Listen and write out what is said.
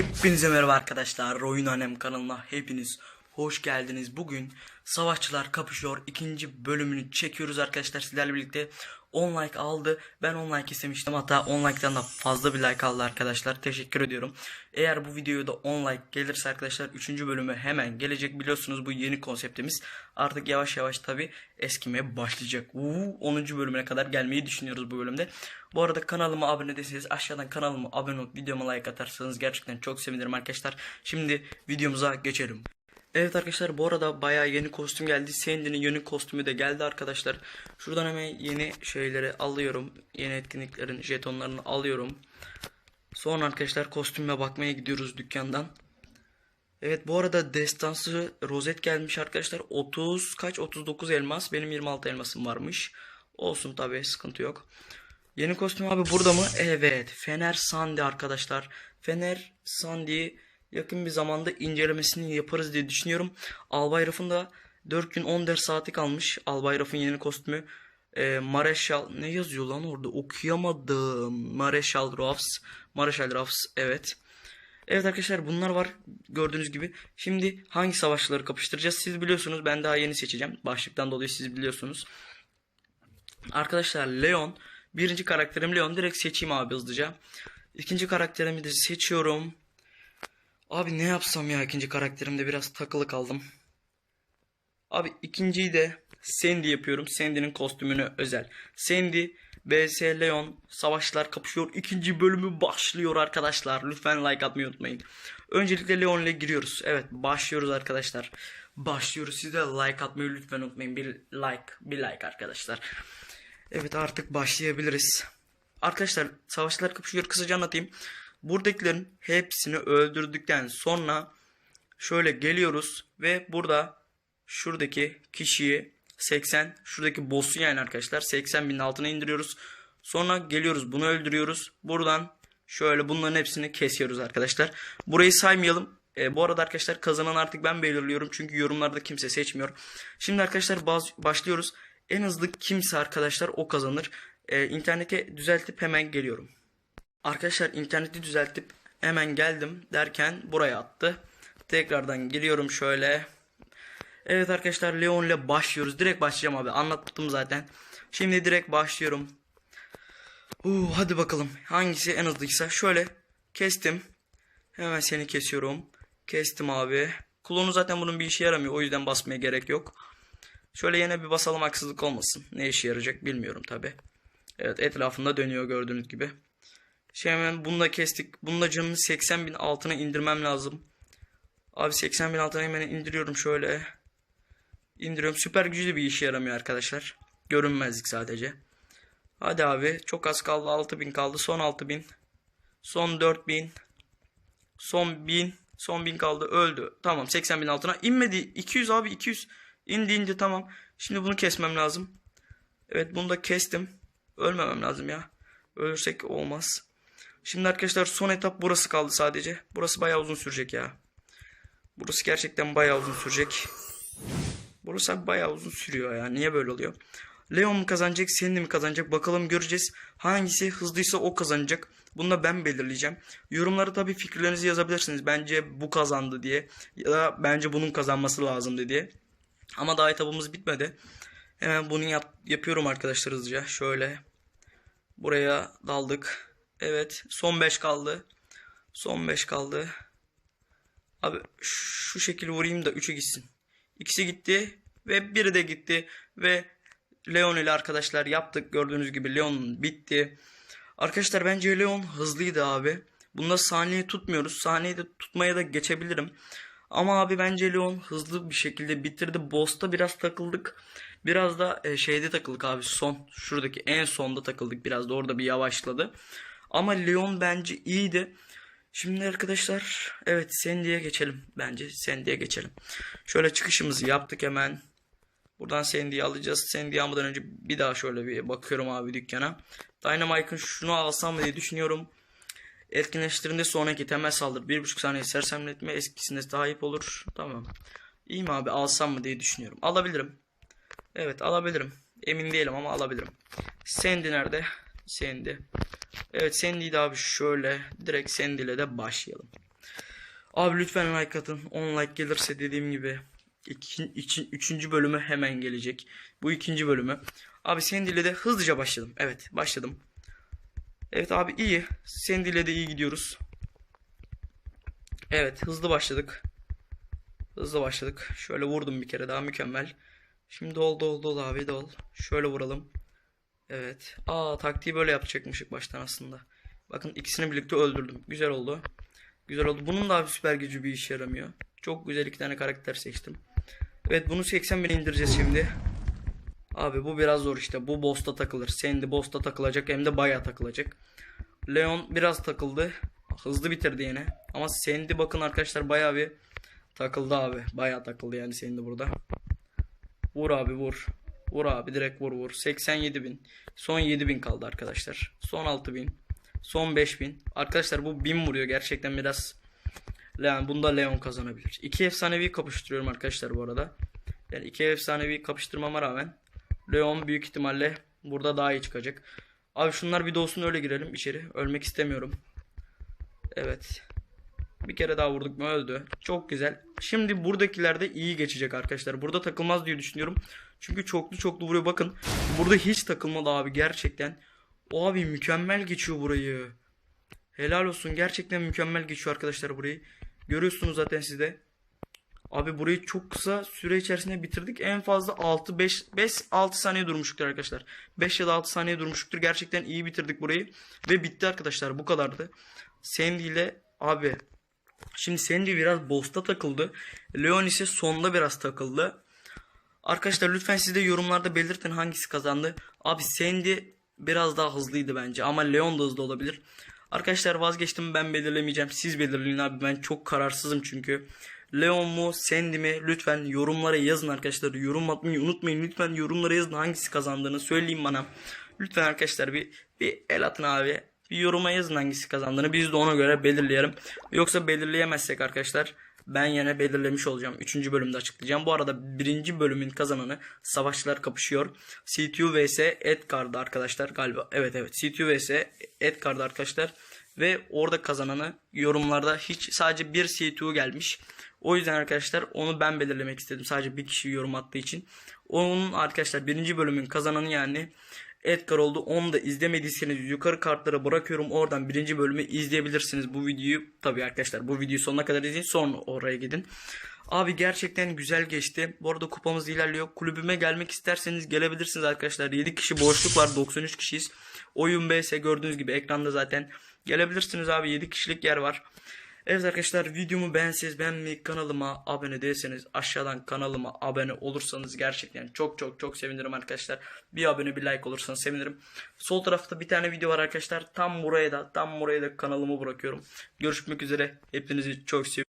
Hepinize merhaba arkadaşlar. Oyun Annem kanalına hepiniz hoş geldiniz. Bugün Savaşçılar Kapışıyor ikinci bölümünü çekiyoruz arkadaşlar sizlerle birlikte. 10 like aldı. Ben 10 like istemiştim. Hatta 10 like'tan da fazla bir like aldı arkadaşlar. Teşekkür ediyorum. Eğer bu videoya da 10 like gelirse arkadaşlar 3. bölümü hemen gelecek. Biliyorsunuz bu yeni konseptimiz. Artık yavaş yavaş tabi eskimeye başlayacak. Uuu, 10. bölümüne kadar gelmeyi düşünüyoruz bu bölümde. Bu arada kanalıma abone değilseniz aşağıdan kanalıma abone olup videoma like atarsanız gerçekten çok sevinirim arkadaşlar. Şimdi videomuza geçelim. Evet arkadaşlar bu arada bayağı yeni kostüm geldi. Sandy'nin yeni kostümü de geldi arkadaşlar. Şuradan hemen yeni şeyleri alıyorum. Yeni etkinliklerin jetonlarını alıyorum. Sonra arkadaşlar kostüme bakmaya gidiyoruz dükkandan. Evet bu arada destansı rozet gelmiş arkadaşlar. 30 kaç 39 elmas. Benim 26 elmasım varmış. Olsun tabi sıkıntı yok. Yeni kostüm abi burada mı? Evet. Fener Sandy arkadaşlar. Fener Sandy'yi yakın bir zamanda incelemesini yaparız diye düşünüyorum. Albay Raf'ın da 4 gün 14 saati kalmış. Albay Raf'ın yeni kostümü. Ee, Mareşal ne yazıyor lan orada okuyamadım. Mareşal Ruffs. Mareşal Ruffs evet. Evet arkadaşlar bunlar var gördüğünüz gibi. Şimdi hangi savaşçıları kapıştıracağız siz biliyorsunuz. Ben daha yeni seçeceğim. Başlıktan dolayı siz biliyorsunuz. Arkadaşlar Leon. Birinci karakterim Leon. Direkt seçeyim abi hızlıca. İkinci karakterimi de seçiyorum. Abi ne yapsam ya ikinci karakterimde biraz takılı kaldım. Abi ikinciyi de Sandy yapıyorum. Sandy'nin kostümünü özel. Sandy vs Leon savaşlar kapışıyor. İkinci bölümü başlıyor arkadaşlar. Lütfen like atmayı unutmayın. Öncelikle Leon ile giriyoruz. Evet başlıyoruz arkadaşlar. Başlıyoruz. Siz de like atmayı lütfen unutmayın. Bir like, bir like arkadaşlar. Evet artık başlayabiliriz. Arkadaşlar savaşlar kapışıyor. Kısaca anlatayım. Buradakilerin hepsini öldürdükten sonra şöyle geliyoruz ve burada şuradaki kişiyi 80 şuradaki boss'u yani arkadaşlar 80 binin altına indiriyoruz. Sonra geliyoruz bunu öldürüyoruz. Buradan şöyle bunların hepsini kesiyoruz arkadaşlar. Burayı saymayalım. E, bu arada arkadaşlar kazanan artık ben belirliyorum. Çünkü yorumlarda kimse seçmiyor. Şimdi arkadaşlar baz, başlıyoruz. En hızlı kimse arkadaşlar o kazanır. E, internete düzeltip hemen geliyorum. Arkadaşlar interneti düzeltip hemen geldim derken buraya attı. Tekrardan giriyorum şöyle. Evet arkadaşlar Leon ile başlıyoruz. Direkt başlayacağım abi. Anlattım zaten. Şimdi direkt başlıyorum. Uh, hadi bakalım. Hangisi en hızlıysa. Şöyle kestim. Hemen seni kesiyorum. Kestim abi. Klonu zaten bunun bir işe yaramıyor. O yüzden basmaya gerek yok. Şöyle yine bir basalım haksızlık olmasın. Ne işe yarayacak bilmiyorum tabi. Evet etrafında dönüyor gördüğünüz gibi. Şey hemen bunu da kestik. Bununla canını 80 bin altına indirmem lazım. Abi 80 bin altına hemen indiriyorum şöyle. İndiriyorum. Süper gücü de bir işe yaramıyor arkadaşlar. Görünmezlik sadece. Hadi abi. Çok az kaldı. 6000 kaldı. Son 6000. Son 4000. Son 1000. Son 1000 kaldı. Öldü. Tamam 80 bin altına. inmedi. 200 abi 200. İndi indi tamam. Şimdi bunu kesmem lazım. Evet bunu da kestim. Ölmemem lazım ya. Ölürsek olmaz. Şimdi arkadaşlar son etap burası kaldı sadece. Burası bayağı uzun sürecek ya. Burası gerçekten bayağı uzun sürecek. Burası bayağı uzun sürüyor ya. Niye böyle oluyor? Leon mu kazanacak, Sandy mi kazanacak? Bakalım göreceğiz. Hangisi hızlıysa o kazanacak. Bunu da ben belirleyeceğim. Yorumlara tabii fikirlerinizi yazabilirsiniz. Bence bu kazandı diye. Ya da bence bunun kazanması lazımdı diye. Ama daha etabımız bitmedi. Hemen bunu yap yapıyorum arkadaşlar hızlıca. Şöyle. Buraya daldık. Evet. Son 5 kaldı. Son 5 kaldı. Abi şu şekil vurayım da 3'ü gitsin. İkisi gitti. Ve biri de gitti. Ve Leon ile arkadaşlar yaptık. Gördüğünüz gibi Leon bitti. Arkadaşlar bence Leon hızlıydı abi. Bunda saniye tutmuyoruz. Saniyeyi de tutmaya da geçebilirim. Ama abi bence Leon hızlı bir şekilde bitirdi. Boss'ta biraz takıldık. Biraz da e, şeyde takıldık abi son. Şuradaki en sonda takıldık. Biraz da orada bir yavaşladı. Ama Leon bence iyiydi. Şimdi arkadaşlar evet Sandy'ye geçelim. Bence Sandy'ye geçelim. Şöyle çıkışımızı yaptık hemen. Buradan Sandy'yi alacağız. Sandy'yi almadan önce bir daha şöyle bir bakıyorum abi dükkana. Dynamite'ın şunu alsam mı diye düşünüyorum. Etkinleştirinde sonraki temel saldırı 1.5 saniye sersemletme eskisine sahip olur. Tamam. İyi mi abi alsam mı diye düşünüyorum. Alabilirim. Evet alabilirim. Emin değilim ama alabilirim. Sandy nerede? Sandy. Evet Sandy'yi abi şöyle direkt Sandy ile de başlayalım. Abi lütfen like atın. 10 like gelirse dediğim gibi iki, iki- üçüncü bölümü hemen gelecek. Bu ikinci bölümü. Abi Sandy ile de hızlıca başladım. Evet başladım. Evet abi iyi. Sandy ile de iyi gidiyoruz. Evet hızlı başladık. Hızlı başladık. Şöyle vurdum bir kere daha mükemmel. Şimdi oldu oldu oldu abi de ol. Şöyle vuralım. Evet. Aa taktiği böyle yapacakmışık baştan aslında. Bakın ikisini birlikte öldürdüm. Güzel oldu. Güzel oldu. Bunun da abi süper gücü bir işe yaramıyor. Çok güzel iki tane karakter seçtim. Evet bunu 80 bin indireceğiz şimdi. Abi bu biraz zor işte. Bu boss'ta takılır. Sandy boss'ta takılacak hem de bayağı takılacak. Leon biraz takıldı. Hızlı bitirdi yine. Ama Sandy bakın arkadaşlar bayağı bir takıldı abi. Bayağı takıldı yani Sandy burada. Vur abi vur. Vur abi direkt vur vur. 87 bin. Son 7 bin kaldı arkadaşlar. Son 6 bin. Son 5 bin. Arkadaşlar bu 1000 vuruyor gerçekten biraz. Leon bunda Leon kazanabilir. İki efsanevi kapıştırıyorum arkadaşlar bu arada. Yani iki efsanevi kapıştırmama rağmen Leon büyük ihtimalle burada daha iyi çıkacak. Abi şunlar bir doğsun öyle girelim içeri. Ölmek istemiyorum. Evet. Bir kere daha vurduk mu öldü. Çok güzel. Şimdi buradakiler de iyi geçecek arkadaşlar. Burada takılmaz diye düşünüyorum. Çünkü çoklu çoklu vuruyor. Bakın burada hiç takılmadı abi gerçekten. O abi mükemmel geçiyor burayı. Helal olsun. Gerçekten mükemmel geçiyor arkadaşlar burayı. Görüyorsunuz zaten siz de. Abi burayı çok kısa süre içerisinde bitirdik. En fazla 6 5 5 6 saniye durmuştuktur arkadaşlar. 5 ya da 6 saniye durmuştuktur. Gerçekten iyi bitirdik burayı ve bitti arkadaşlar. Bu kadardı. Sandy ile abi Şimdi Sandy biraz boss'ta takıldı. Leon ise sonda biraz takıldı. Arkadaşlar lütfen siz de yorumlarda belirtin hangisi kazandı. Abi Sandy biraz daha hızlıydı bence ama Leon da hızlı olabilir. Arkadaşlar vazgeçtim ben belirlemeyeceğim. Siz belirleyin abi ben çok kararsızım çünkü. Leon mu Sandy mi lütfen yorumlara yazın arkadaşlar. Yorum atmayı unutmayın. Lütfen yorumlara yazın hangisi kazandığını söyleyin bana. Lütfen arkadaşlar bir, bir el atın abi. Bir yoruma yazın hangisi kazandığını. Biz de ona göre belirleyelim. Yoksa belirleyemezsek arkadaşlar ben yine belirlemiş olacağım. Üçüncü bölümde açıklayacağım. Bu arada birinci bölümün kazananı Savaşçılar kapışıyor. CTU vs Edgar'da arkadaşlar galiba. Evet evet CTU vs Edgar'da arkadaşlar. Ve orada kazananı yorumlarda hiç sadece bir CTU gelmiş. O yüzden arkadaşlar onu ben belirlemek istedim. Sadece bir kişi yorum attığı için. Onun arkadaşlar birinci bölümün kazananı yani Edgar oldu. Onu da izlemediyseniz yukarı kartlara bırakıyorum. Oradan birinci bölümü izleyebilirsiniz. Bu videoyu tabii arkadaşlar bu videoyu sonuna kadar izleyin. Sonra oraya gidin. Abi gerçekten güzel geçti. Bu arada kupamız ilerliyor. Kulübüme gelmek isterseniz gelebilirsiniz arkadaşlar. 7 kişi boşluk var. 93 kişiyiz. Oyun BS gördüğünüz gibi ekranda zaten. Gelebilirsiniz abi 7 kişilik yer var. Evet arkadaşlar videomu beğenseniz beğenmeyi kanalıma abone değilseniz aşağıdan kanalıma abone olursanız gerçekten çok çok çok sevinirim arkadaşlar. Bir abone bir like olursanız sevinirim. Sol tarafta bir tane video var arkadaşlar. Tam buraya da tam buraya da kanalımı bırakıyorum. Görüşmek üzere. Hepinizi çok seviyorum.